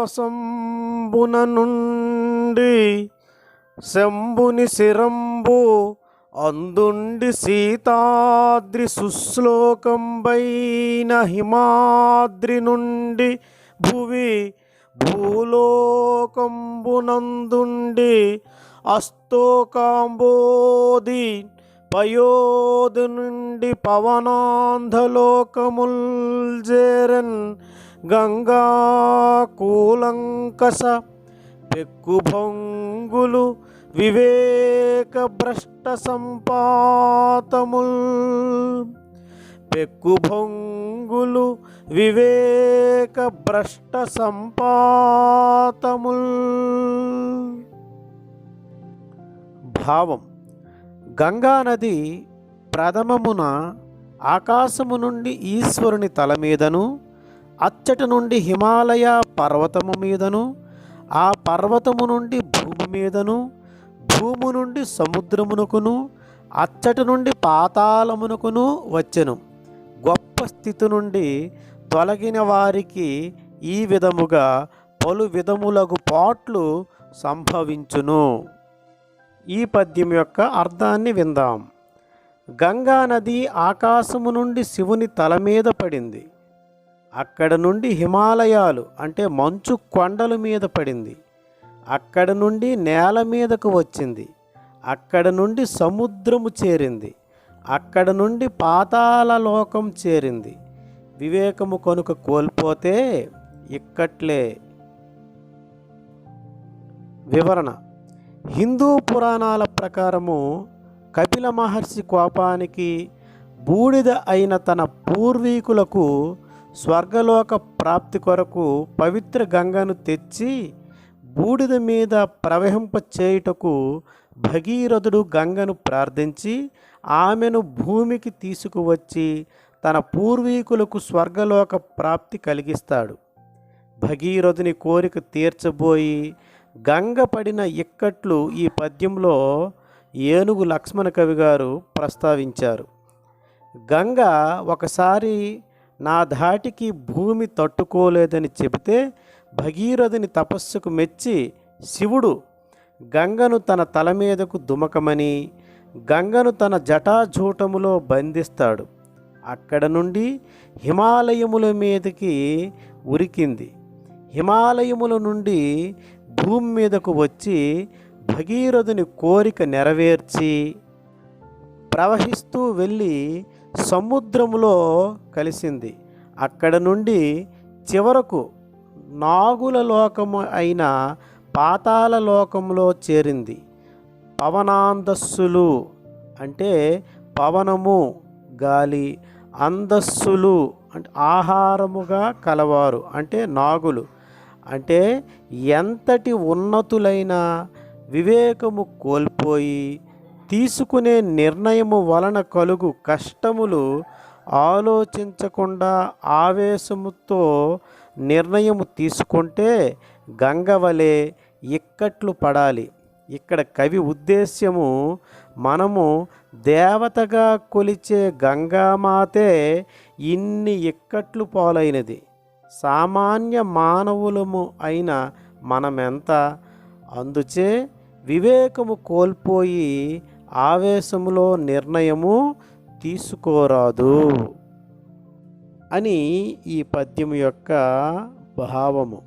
ఆకాశంబున నుండి శంభుని శిరంబు అందుండి సీతాద్రి సుశ్లోకంబైన హిమాద్రి నుండి భువి భూలోకంబునందుండి అస్తోకాంబోది పయోది నుండి పవనాంధలోకముల్ జేరన్ గంగా కూలంకస పెక్కుభంగులు వివేక భ్రష్ట సంపాతముల్ పెక్కుభంగులు వివేక భ్రష్ట సంపాతముల్ భావం. గంగానది ప్రథమమున ఆకాశము నుండి ఈశ్వరుని తల మీదను అచ్చట నుండి హిమాలయ పర్వతము మీదను ఆ పర్వతము నుండి భూమి మీదను భూము నుండి సముద్రమునకును అచ్చట నుండి పాతాళమునకును వచ్చెను. గొప్ప స్థితి నుండి తొలగిన వారికి ఈ విధముగా పలు విధములగు పాట్లు సంభవించును. ఈ పద్యం యొక్క అర్థాన్ని విందాం. గంగా నది ఆకాశము నుండి శివుని తల మీద పడింది. అక్కడ నుండి హిమాలయాలు అంటే మంచు కొండల మీద పడింది. అక్కడ నుండి నేల మీదకు వచ్చింది. అక్కడ నుండి సముద్రము చేరింది. అక్కడ నుండి పాతాల లోకం చేరింది. వివేకము కనుక కోల్పోతే ఇక్కట్లే. వివరణ హిందూ పురాణాల ప్రకారము కపిల మహర్షి కోపానికి బూడిద అయిన తన పూర్వీకులకు స్వర్గలోక ప్రాప్తి కొరకు పవిత్ర గంగను తెచ్చి బూడిద మీద ప్రవహింప చేయుటకు భగీరథుడు గంగను ప్రార్థించి ఆమెను భూమికి తీసుకువచ్చి తన పూర్వీకులకు స్వర్గలోక ప్రాప్తి కలిగిస్తాడు. భగీరథుని కోరిక తీర్చబోయి గంగ పడిన ఇక్కట్లు ఈ పద్యంలో ఏనుగు లక్ష్మణ కవి గారు ప్రస్తావించారు. గంగ ఒకసారి నా ధాటికి భూమి తట్టుకోలేదని చెబితే భగీరథుని తపస్సుకు మెచ్చి శివుడు గంగను తన తల మీదకు దుమకమని గంగను తన జటాజూటములో బంధిస్తాడు. అక్కడ నుండి హిమాలయముల మీదకి ఉరికింది. హిమాలయముల నుండి భూమి మీదకు వచ్చి భగీరథుని కోరిక నెరవేర్చి ప్రవహిస్తూ వెళ్ళి సముద్రములో కలిసింది. అక్కడ నుండి చివరకు నాగుల లోకము అయిన పాతాల లోకంలో చేరింది. పవనాందస్సులు అంటే పవనము గాలి అందస్సులు అంటే ఆహారముగా కలవారు అంటే నాగులు. అంటే ఎంతటి ఉన్నతులైన వివేకము కోల్పోయి తీసుకునే నిర్ణయము వలన కలుగు కష్టములు ఆలోచించకుండా ఆవేశముతో నిర్ణయము తీసుకుంటే గంగవలే ఇక్కట్లు పడాలి. ఇక్కడ కవి ఉద్దేశ్యము మనము దేవతగా కొలిచే గంగామాతే ఇన్ని ఇక్కట్లు పాలైనది. సామాన్య మానవులము అయిన మనమెంత అందుచే వివేకము కోల్పోయి ఆవేశములో నిర్ణయము తీసుకోరాదు అని ఈ పద్యం యొక్క భావము.